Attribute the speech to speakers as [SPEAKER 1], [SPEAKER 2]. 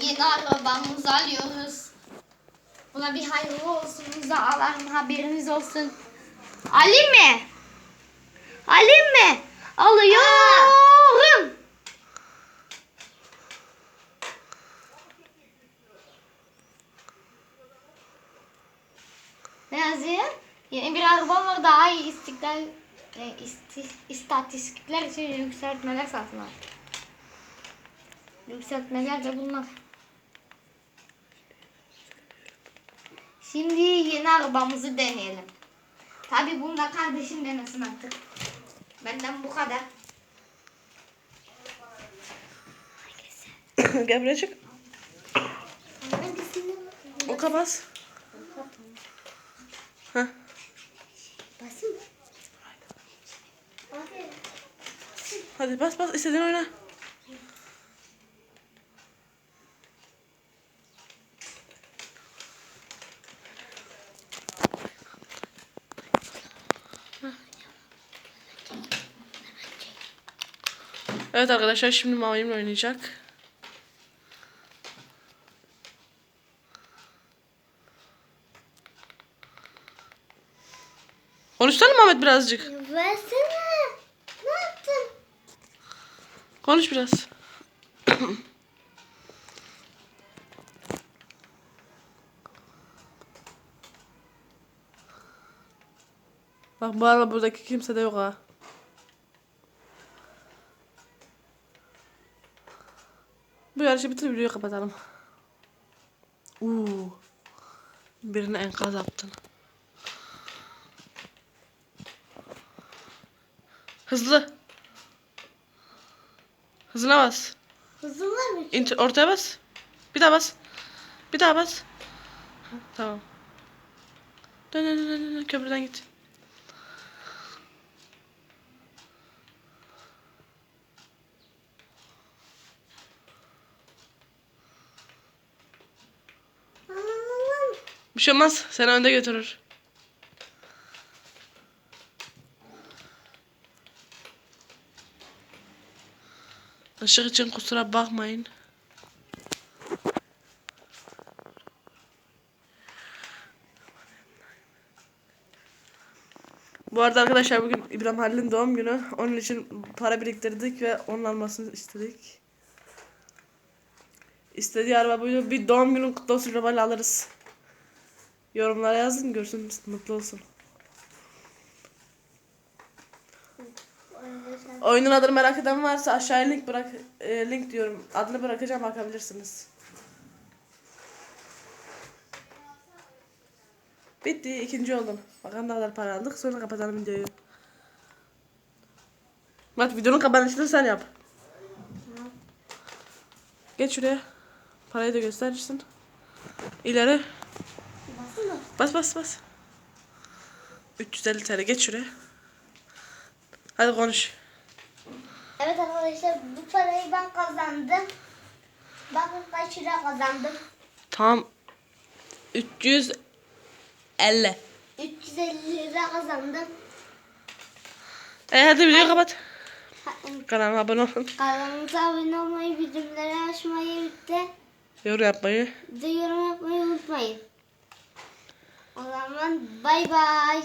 [SPEAKER 1] Yeni arabamızı alıyoruz. Buna bir hayırlı olsun. Bize haberiniz olsun. Alayım mı? Alayım mı? Alıyorum. Ne yazıyor? Yeni bir araba var daha iyi istiklal e, isti, istatistikler için yükseltmeler satın. Yükseltmeler de bunlar. Şimdi yeni arabamızı deneyelim. Tabi bunu da kardeşim denesin artık. Benden bu kadar.
[SPEAKER 2] Gel buraya çık. Oka bas. Heh. Hadi bas bas istediğin oyna. Evet arkadaşlar şimdi Mavim'le oynayacak. Konuşsana Mehmet birazcık.
[SPEAKER 1] Versene. Ne yaptın?
[SPEAKER 2] Konuş biraz. Bak bu arada buradaki kimse de yok ha. Bu yarışı bitir videoyu kapatalım. Uuu. Birine enkaz yaptın. Hızlı. Hızına bas.
[SPEAKER 1] Hızlı mı?
[SPEAKER 2] İnter ortaya bas. Bir daha bas. Bir daha bas. Tamam. Dön dön dön, dön. Köprüden git. Bir şey olmaz. Seni önde götürür. Işık için kusura bakmayın. Bu arada arkadaşlar bugün İbrahim Halil'in doğum günü. Onun için para biriktirdik ve onun almasını istedik. İstediği araba buydu. Bir doğum günü kutlu olsun alırız. Yorumlara yazın görsün mutlu olsun. Oyunun adını merak eden varsa aşağıya link bırak e, link diyorum. Adını bırakacağım bakabilirsiniz. Bitti ikinci oldum. Bakalım ne kadar para aldık sonra kapatalım videoyu. Bak videonun kapanışını sen yap. Geç şuraya. Parayı da gösterirsin. İleri.
[SPEAKER 1] Mı?
[SPEAKER 2] Bas bas bas. 350 TL geç şuraya. Hadi konuş.
[SPEAKER 1] Evet arkadaşlar bu parayı ben kazandım. Bakın kaç lira kazandım.
[SPEAKER 2] Tam 350.
[SPEAKER 1] 350 lira kazandım.
[SPEAKER 2] E hadi videoyu kapat. Kanalıma abone olun.
[SPEAKER 1] Kanalımıza abone olmayı, bildirimleri açmayı ve
[SPEAKER 2] Yorum yapmayı.
[SPEAKER 1] de yorum yapmayı unutmayın. O bay.